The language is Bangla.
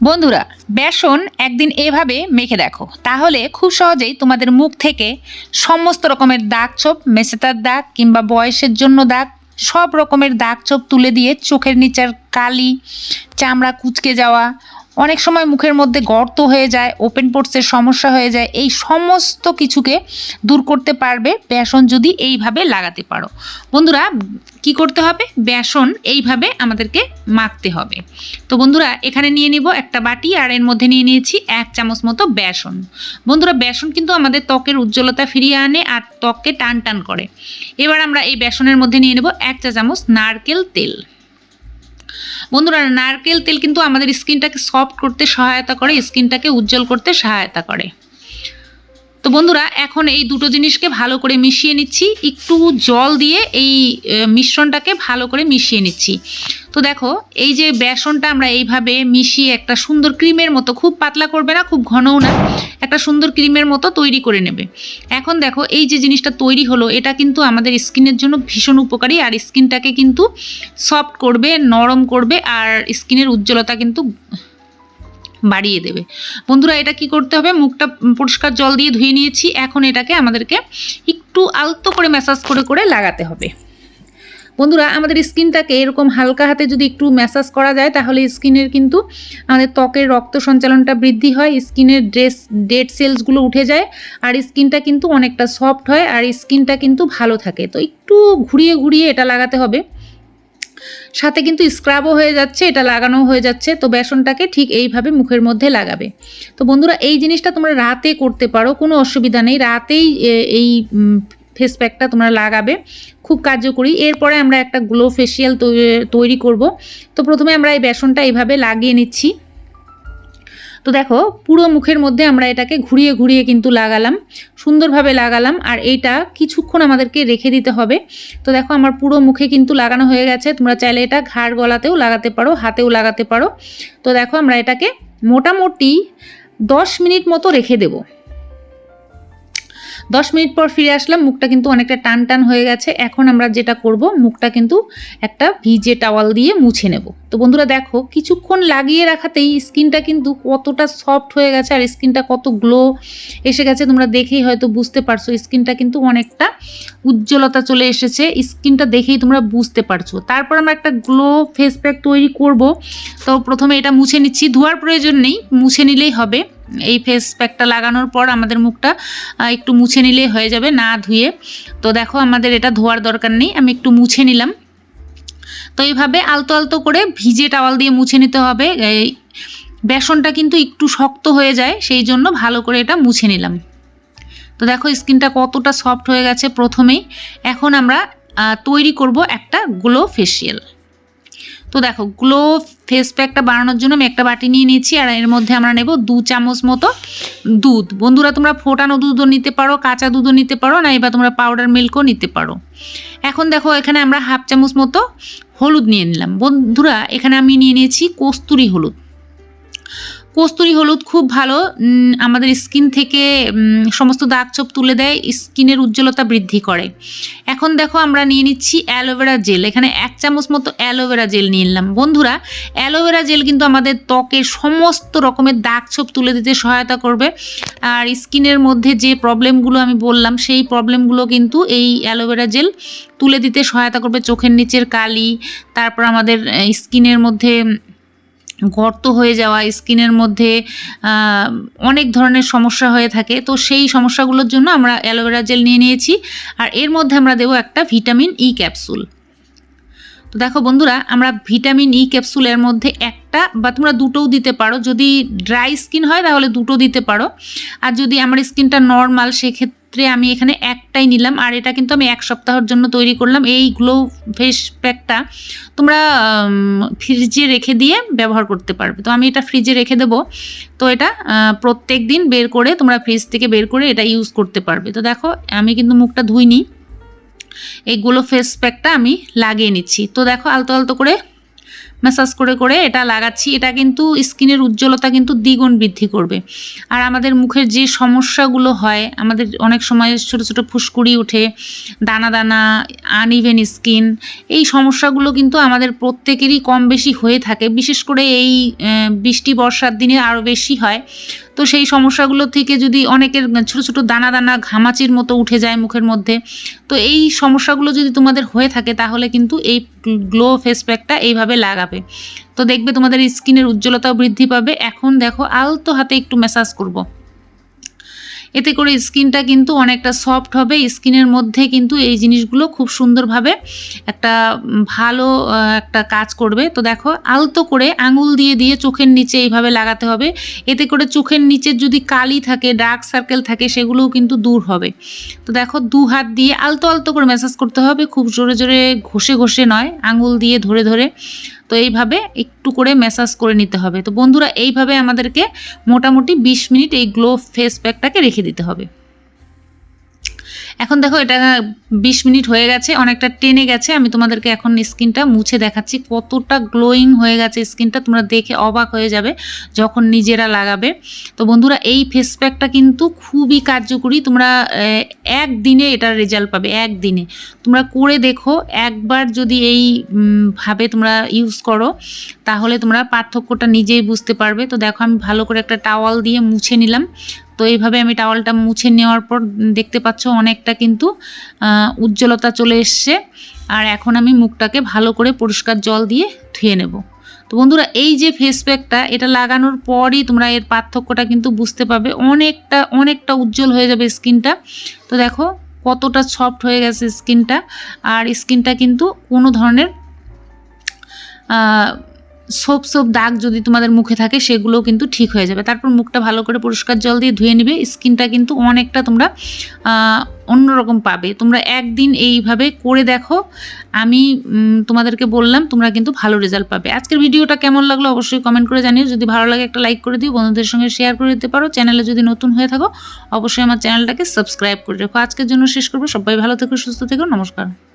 বন্ধুরা, বেসন একদিন এভাবে মেখে দেখো। তাহলে খুব সহজেই তোমাদের মুখ থেকে সমস্ত রকমের দাগ ছোপ, মেসেতার দাগ কিংবা বয়সের জন্য দাগ, সব রকমের দাগ ছোপ তুলে দিয়ে চোখের নিচার কালি, চামড়া কুচকে যাওয়া অনেক সময় মুখের মধ্যে গর্ত হয়ে যায় ওপেন পোর্টসের সমস্যা হয়ে যায়, এই সমস্ত কিছুকে দূর করতে পারবে বেসন যদি এইভাবে লাগাতে পারো। বন্ধুরা, কি করতে হবে? বেসন এইভাবে আমাদেরকে মাখতে হবে। তো বন্ধুরা, এখানে নিয়ে নিব একটা বাটি আর এর মধ্যে নিয়ে নিয়েছি এক চামচ মতো বেসন। বন্ধুরা, বেসন কিন্তু আমাদের ত্বকের উজ্জ্বলতা ফিরিয়ে আনে আর ত্বককে টান টান করে। এবার আমরা এই বেসনের মধ্যে নিয়ে নেব এক চা চামচ নারকেল তেল। বন্ধুরা, নারকেল তেল কিন্তু আমাদের স্কিনটাকে সফট করতে সহায়তা করে, স্কিনটাকে উজ্জ্বল করতে সহায়তা করে। তো বন্ধুরা, এখন এই দুটো জিনিসকে ভালো করে মিশিয়ে নিচ্ছি। একটু জল দিয়ে এই মিশ্রণটাকে ভালো করে মিশিয়ে নিচ্ছি। তো দেখো, এই যে বেসনটা আমরা এইভাবে মিশিয়ে একটা সুন্দর ক্রিমের মতো, খুব পাতলা করবে না, খুব ঘনও না, একটা সুন্দর ক্রিমের মতো তৈরি করে নেবে। এখন দেখো, এই যে জিনিসটা তৈরি হলো, এটা কিন্তু আমাদের স্কিনের জন্য ভীষণ উপকারী, আর স্কিনটাকে কিন্তু সফট করবে, নরম করবে, আর স্কিনের উজ্জ্বলতা কিন্তু বাড়িয়ে দেবে। বন্ধুরা, এটা কি করতে হবে? মুখটা পরিষ্কার জল দিয়ে ধুয়ে নিয়েছি। এখন এটাকে আমাদেরকে একটু আলতো করে ম্যাসাজ করে করে লাগাতে হবে। বন্ধুরা, আমাদের স্কিনটাকে এরকম হালকা হাতে যদি একটু ম্যাসাজ করা যায়, তাহলে স্কিনের কিন্তু আমাদের ত্বকের রক্ত সঞ্চালনটা বৃদ্ধি হয়, স্কিনের ড্রেস, ডেড সেলসগুলো উঠে যায়, আর স্কিনটা কিন্তু অনেকটা সফট হয়, আর স্কিনটা কিন্তু ভালো থাকে। তো একটু ঘুরিয়ে ঘুরিয়ে এটা লাগাতে হবে। সাথে কিন্তু স্ক্রাবও হয়ে যাচ্ছে, এটা লাগানো হয়ে যাচ্ছে, তো বেসনটাকে ঠিক এইভাবে মুখের মধ্যে লাগাবে। তো বন্ধুরা, এই জিনিসটা তোমরা রাতে করতে পারো, কোনো অসুবিধা নেই, রাতেই এই ফেস প্যাকটা তোমরা লাগাবে, খুব কার্যকরী। এরপরে আমরা একটা গ্লো ফেসিয়াল তৈরি করব। তো প্রথমে আমরা এই বেসনটা এইভাবে লাগিয়ে নিচ্ছি। তো দেখো, পুরো মুখের মধ্যে আমরা এটাকে ঘুরিয়ে ঘুরিয়ে কিন্তু লাগালাম, সুন্দরভাবে লাগালাম, আর এইটা কিছুক্ষণ আমাদেরকে রেখে দিতে হবে। তো দেখো, আমার পুরো মুখে কিন্তু লাগানো হয়ে গেছে, তোমরা চাইলে এটা ঘাড় গলাতেও লাগাতে পারো, হাতেও লাগাতে পারো। তো দেখো, আমরা এটাকে মোটামুটি দশ মিনিট মতো রেখে দেবো। দশ মিনিট পর ফিরে আসলাম, মুখটা কিন্তু অনেকটা টান টান হয়ে গেছে। এখন আমরা যেটা করব, মুখটা কিন্তু একটা ভিজে টাওয়াল দিয়ে মুছে নেব। তো বন্ধুরা দেখো, কিছুক্ষণ লাগিয়ে রাখাতেই স্কিনটা কিন্তু কতটা সফট হয়ে গেছে আর স্কিনটা কত গ্লো এসে গেছে। তোমরা দেখেই হয়তো বুঝতে পারছ, স্কিনটা কিন্তু অনেকটা উজ্জ্বলতা চলে এসেছে। স্কিনটা দেখেই তোমরা বুঝতে পারছ। তারপর আমরা একটা গ্লো ফেস প্যাক তৈরি করব। তো প্রথমে এটা মুছে নিচ্ছি। ধোয়ার প্রয়োজন নেই, মুছে নিলেই হবে। এই ফেস প্যাকটা লাগানোর পর আমাদের মুখটা একটু মুছে নিলেই হয়ে যাবে, না ধুয়ে। তো দেখো আমাদের এটা ধোয়ার দরকার নেই, আমি একটু মুছে নিলাম। তো এইভাবে আলতো আলতো করে ভিজে টাওয়াল দিয়ে মুছে নিতে হবে। এই বেসনটা কিন্তু একটু শক্ত হয়ে যায়, সেই জন্য ভালো করে এটা মুছে নিলাম। তো দেখো স্কিনটা কতটা সফট হয়ে গেছে প্রথমেই। এখন আমরা তৈরি করব একটা গ্লো ফেসিয়াল তো দেখো গ্লো ফেস প্যাকটা বানানোর জন্য আমি একটা বাটি নিয়ে নিয়েছি, আর এর মধ্যে আমরা নেব দু চামচ মতো দুধ। বন্ধুরা, তোমরা ফোটানো দুধও নিতে পারো, কাঁচা দুধও নিতে পারো, না এবার তোমরা পাউডার মিল্কও নিতে পারো। এখন দেখো, এখানে আমরা হাফ চামচ মতো হলুদ নিয়ে নিলাম। বন্ধুরা, এখানে আমি নিয়ে নিয়েছি কস্তুরি হলুদ। কস্তুরি হলুদ খুব ভালো। আমাদের স্কিন থেকে সমস্ত দাগ ছোপ তুলে দেয়, স্কিনের উজ্জ্বলতা বৃদ্ধি করে। এখন দেখো আমরা নিয়ে নিচ্ছি অ্যালোভেরা জেল এখানে এক চামচ মতো অ্যালোভেরা জেল নিয়ে নিলাম। বন্ধুরা অ্যালোভেরা জেল কিন্তু আমাদের ত্বকের সমস্ত রকমের দাগ ছোপ তুলে দিতে সহায়তা করবে। আর স্কিনের মধ্যে যে প্রবলেমগুলো আমি বললাম, সেই প্রবলেমগুলো কিন্তু এই অ্যালোভেরা জেল তুলে দিতে সহায়তা করবে। চোখের নিচের কালি, তারপর আমাদের স্কিনের মধ্যে গর্ত হয়ে যাওয়া, স্কিনের মধ্যে অনেক ধরনের সমস্যা হয়ে থাকে। তো সেই সমস্যাগুলোর জন্য আমরা অ্যালোভেরা জেল নিয়ে নিয়েছি। আর এর মধ্যে আমরা দেবো একটা ভিটামিন ই ক্যাপসুল। তো দেখো বন্ধুরা, আমরা ভিটামিন ই ক্যাপসুলের মধ্যে একটা বা তোমরা দুটোও দিতে পারো। যদি ড্রাই স্কিন হয়, তাহলে দুটো দিতে পারো। আর যদি আমার স্কিনটা নর্মাল সেক্ষেত্রে আমি এখানে একটাই নিলাম। আর এটা কিন্তু আমি এক সপ্তাহের জন্য তৈরি করলাম। এই গ্লো ফেস প্যাকটা তোমরা ফ্রিজে রেখে দিয়ে ব্যবহার করতে পারবে। তো আমি এটা ফ্রিজে রেখে দেবো। তো এটা প্রত্যেক দিন বের করে তোমরা ফ্রিজ থেকে বের করে এটা ইউজ করতে পারবে। তো দেখো, আমি কিন্তু মুখটা ধুইনি। এই গুলো ফেস প্যাকটা আমি লাগিয়ে নিচ্ছি। তো দেখো আলতো আলতো করে ম্যাসাজ করে করে এটা লাগাচ্ছি। এটা কিন্তু স্কিনের উজ্জ্বলতা কিন্তু দ্বিগুণ বৃদ্ধি করবে। আর আমাদের মুখের যে সমস্যাগুলো হয়, আমাদের অনেক সময় ছোট ছোট ফুসকুড়ি উঠে, দানা দানা আনইভেন স্কিন এই সমস্যাগুলো কিন্তু আমাদের প্রত্যেকেরই কম বেশি হয়ে থাকে। বিশেষ করে এই বৃষ্টি, বর্ষার দিনে আরও বেশি হয়। তো সেই সমস্যাগুলো থেকে যদি অনেকের ছোট ছোট দানা দানা ঘামাচির মতো উঠে যায় মুখের মধ্যে, তো এই সমস্যাগুলো যদি তোমাদের হয়ে থাকে তাহলে কিন্তু এই গ্লো ফেস প্যাকটা এইভাবে লাগাবে তো দেখবে তোমাদের স্কিনের উজ্জ্বলতাও বৃদ্ধি পাবে এখন দেখো আলতো হাতে একটু ম্যাসাজ করব। এতে করে স্কিনটা কিন্তু অনেকটা সফট হবে। স্কিনের মধ্যে কিন্তু এই জিনিসগুলো খুব সুন্দরভাবে একটা ভালো একটা কাজ করবে। তো দেখো, আলতো করে আঙুল দিয়ে দিয়ে চোখের নিচে এইভাবে লাগাতে হবে। এতে করে চোখের নিচের যদি কালি থাকে, ডার্ক সার্কেল থাকে, সেগুলোও কিন্তু দূর হবে। তো দেখো, দু হাত দিয়ে আলতো আলতো করে ম্যাসাজ করতে হবে। খুব জোরে জোরে ঘষে ঘষে নয়, আঙুল দিয়ে ধরে ধরে। তো এইভাবে একটু করে ম্যাসাজ করে নিতে হবে। তো বন্ধুরা, এইভাবে আমাদেরকে মোটামুটি বিশ মিনিট এই গ্লো ফেস প্যাকটাকে রেখে দিতে হবে। এখন দেখো, এটা বিশ মিনিট হয়ে গেছে, অনেকটা টেনে গেছে। আমি তোমাদেরকে এখন স্কিনটা মুছে দেখাচ্ছি, কতটা গ্লোয়িং হয়ে গেছে স্কিনটা, তোমরা দেখে অবাক হয়ে যাবে যখন নিজেরা লাগাবে। তো বন্ধুরা, এই ফেস প্যাকটা কিন্তু খুবই কার্যকরী। তোমরা একদিনে এটার রেজাল্ট পাবে, একদিনে। তোমরা করে দেখো, একবার যদি এই ভাবে তোমরা ইউজ করো, তাহলে তোমরা পার্থক্যটা নিজেই বুঝতে পারবে। তো দেখো, আমি ভালো করে একটা টাওয়াল দিয়ে মুছে নিলাম। তো এইভাবে আমি টাওয়ালটা মুছে নেওয়ার পর দেখতে পাচ্ছ অনেকটা কিন্তু উজ্জ্বলতা চলে এসছে। আর এখন আমি মুখটাকে ভালো করে পরিষ্কার জল দিয়ে ধুয়ে নেব। তো বন্ধুরা, এই যে ফেস প্যাকটা এটা লাগানোর পরই তোমরা এর পার্থক্যটা কিন্তু বুঝতে পারবে। অনেকটা অনেকটা উজ্জ্বল হয়ে যাবে স্কিনটা। তো দেখো কতটা সফট হয়ে গেছে স্কিনটা। আর স্কিনটা কিন্তু কোনো ধরনের সোপ সোপ, দাগ যদি তোমাদের মুখে থাকে সেগুলো কিন্তু ঠিক হয়ে যাবে। তারপর মুখটা ভালো করে পরিষ্কার জল দিয়ে ধুয়ে নিবে। স্কিনটা কিন্তু অনেকটা তোমরা অন্যরকম পাবে। তোমরা একদিন এইভাবে করে দেখো। আমি তোমাদেরকে বললাম, তোমরা কিন্তু ভালো রেজাল্ট পাবে। আজকের ভিডিওটা কেমন লাগল অবশ্যই কমেন্ট করে জানিও। যদি ভালো লাগে একটা লাইক করে দিও। বন্ধুদের সঙ্গে শেয়ার করে দিতে পারো। চ্যানেলে যদি নতুন হয়ে থাকো, অবশ্যই আমার চ্যানেলটাকে সাবস্ক্রাইব করে রেখো। আজকের জন্য শেষ করব। সবাই ভালো থেকো, সুস্থ থেকো। নমস্কার।